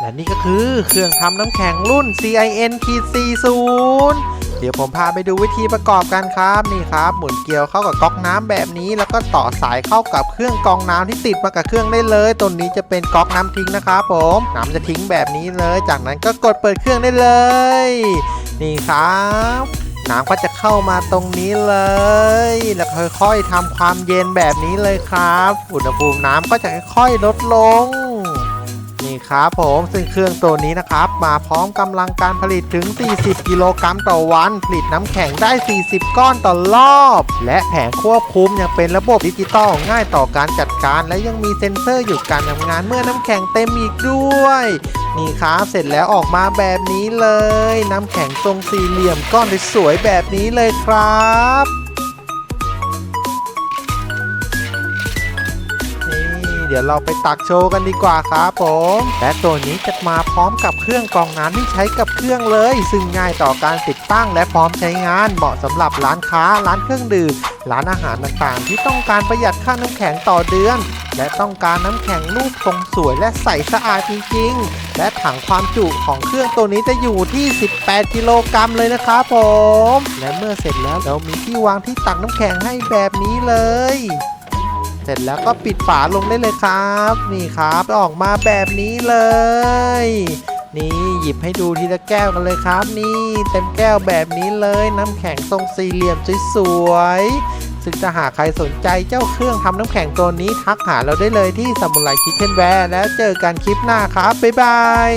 และนี่ก็คือเครื่องทำน้ำแข็งรุ่น CIN 40เดี๋ยวผมพาไปดูวิธีประกอบกันครับนี่ครับหมุนเกลียวเข้ากับก๊อกน้ำแบบนี้ แล้วก็ต่อสายเข้ากับเครื่องกรองน้ำที่ติดมากับเครื่องได้เลยตัวนี้จะเป็นก๊อกน้ำทิ้งนะครับผมน้ำจะทิ้งแบบนี้เลย จากนั้นก็กดเปิดเครื่องได้เลย นี่ครับน้ำก็จะเข้ามาตรงนี้เลย แล้วค่อยๆทำความเย็นแบบนี้เลยครับ อุณหภูมิน้ำก็จะค่อยๆลดลง นี่ครับผมซึ่งเครื่องตัวนี้นะครับ มาพร้อมกำลังการผลิตถึง 40 กิโลกรัมต่อวัน ผลิตน้ำแข็งได้ 40 ก้อนต่อรอบ และแผงควบคุมยังเป็นระบบดิจิตอลง่ายต่อการจัดการ และยังมีเซ็นเซอร์หยุดการทำงานเมื่อน้ำแข็งเต็มอีกด้วย นี่ครับเสร็จแล้วออกมาแบบนี้เลย น้ำแข็งทรงสี่เหลี่ยมก้อนสวยๆแบบนี้เลยครับ เดี๋ยวเราไปตักโชว์กันดีกว่าครับผม และตัวนี้จะมาพร้อมกับเครื่องกรองน้ำที่ใช้กับเครื่องเลย ซึ่งง่ายต่อการติดตั้งและพร้อมใช้งาน เหมาะสำหรับร้านค้า ร้านเครื่องดื่ม ร้านอาหารต่างๆ ที่ต้องการประหยัดค่าน้ำแข็งต่อเดือน และต้องการน้ำแข็งรูปทรงสวยและใสสะอาดจริงๆ และถังความจุของเครื่องตัวนี้จะอยู่ที่ 18 กิโลกรัมเลยนะครับผม และเมื่อเสร็จแล้วเรามีที่วางที่ตักน้ำแข็งให้แบบนี้เลย เสร็จแล้วก็ปิดฝาลงได้เลยครับ นี่ครับออกมาแบบนี้เลย นี่หยิบให้ดูทีละแก้วกันเลยครับ นี่เต็มแก้วแบบนี้เลย น้ำแข็งทรงสี่เหลี่ยมสวยๆซึ่งถ้าหากใครสนใจเจ้าเครื่องทำน้ำแข็งตัวนี้ทักหาเราได้เลยที่สมุนไพรคิทเทนแวร์แล้วเจอกันคลิปหน้าครับบ๊ายบาย